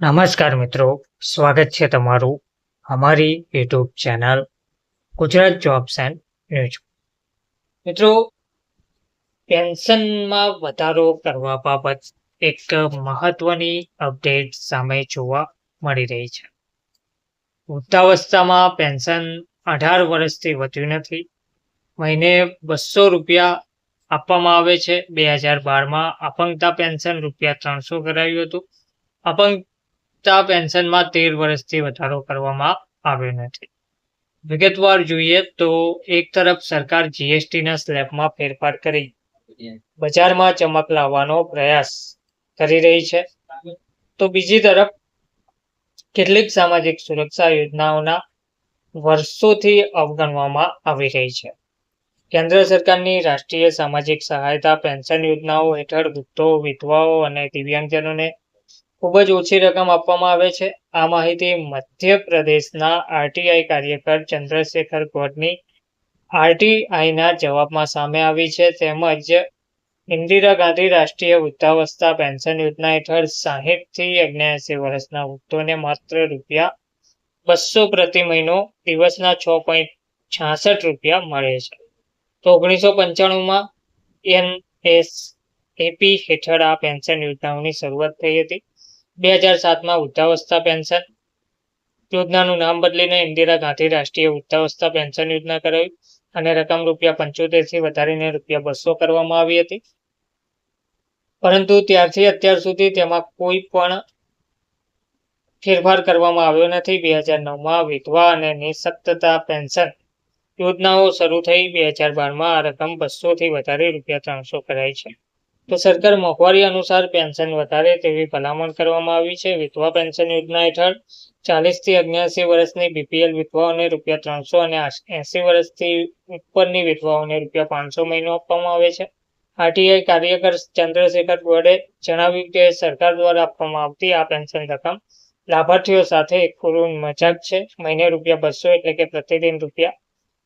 નમસ્કાર મિત્રો, સ્વાગત છે તમારું અમારી YouTube channel Gujarat jobs and news. મિત્રો, પેન્શનમાં વધારો કરવા બાબત એક મહત્વની અપડેટ સામે જોવા મળી રહી છે. વૃદ્ધાવસ્થામાં પેન્શન અઢાર વર્ષથી વધ્યું નથી. મહિને બસો રૂપિયા આપવામાં આવે છે. બે હજાર બારમાં અપંગતા પેન્શન રૂપિયા ત્રણસો કરાયું હતું. અપંગતા પેન્શનમાં તેર વર્ષથી વધારો કરવામાં આવ્યો નથી. વિગતવાર જોઈએ તો એક તરફ સરકાર જીએસટીના સ્લેબમાં ફેરફાર કરી બજારમાં ચમક લાવવાનો પ્રયાસ કરી રહી છે. તો બીજી તરફ કેટલીક સામાજિક સુરક્ષા યોજનાઓના વર્ષોથી અવગણવામાં આવી રહી છે. કેન્દ્ર સરકારની રાષ્ટ્રીય સામાજિક સહાયતા પેન્શન યોજનાઓ હેઠળ વૃદ્ધો વિધવાઓ અને દિવ્યાંગજનોને ખૂબ જ ઓછી રકમ આપવામાં આવે છે. આ માહિતી મધ્યપ્રદેશના આરટીઆઈ કાર્યકર ચંદ્રશેખર ગોડની આરટીઆઈના જવાબમાં સામે આવી છે. તેમજ ઇન્દિરા ગાંધી રાષ્ટ્રીય વૃદ્ધાવસ્થા પેન્શન યોજના હેઠળ સાહીઠથી થી વર્ષના વૃદ્ધોને માત્ર રૂપિયા બસો પ્રતિ મહિનો દિવસના છ પોઈન્ટ છાસઠ રૂપિયા મળે છે. તો ઓગણીસો પંચાણુંમાં એન એસ એપી હેઠળ આ પેન્શન યોજનાઓની શરૂઆત થઈ હતી. બે હજાર સાતમાં વૃદ્ધાવસ્થા પેન્શન યોજનાનું નામ બદલીને ઇન્દિરા ગાંધી રાષ્ટ્રીય વૃદ્ધાવસ્થા પેન્શન યોજના કરાવી અને રકમ રૂપિયા પંચોતેરથી વધારીને રૂપિયા બસો કરવામાં આવી હતી. પરંતુ ત્યારથી અત્યાર સુધી તેમાં કોઈ પણ ફેરફાર કરવામાં આવ્યો નથી. બે હજાર નવમાં વિધવા અને નિશક્તતા પેન્શન યોજનાઓ શરૂ થઈ. બે હજાર બારમાં આ રકમ બસો થી વધારી રૂપિયા ત્રણસો કરાઈ છે. તો સરકાર મોંઘવારી અનુસાર પેન્શન વધારે તેવી ભલામણ કરવામાં આવી છે. વિધવા પેન્શન યોજના હેઠળ ચાલીસથી અગ્યાસી વર્ષની બીપીએલ વિધવાઓને રૂપિયા ત્રણસો અને એસી વર્ષથી ઉપરની વિધવાઓને રૂપિયા પાંચસો મહિનો આપવામાં આવે છે. આરટીઆઈ કાર્યકર ચંદ્રશેખર ગોડે જણાવ્યું કે સરકાર દ્વારા આપવામાં આવતી આ પેન્શન રકમ લાભાર્થીઓ સાથે એક પૂરું મજાક છે. મહિને રૂપિયા બસો એટલે કે પ્રતિદિન રૂપિયા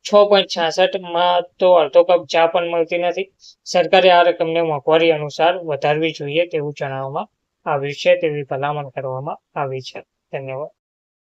છ પોઈન્ટ છાસઠમાં તો અડધો કપ ચા પણ મળતી નથી. સરકારે આ રકમને મોંઘવારી અનુસાર વધારવી જોઈએ તેવું જણાવવામાં આવ્યું છે તેવી ભલામણ કરવામાં આવી છે. ધન્યવાદ.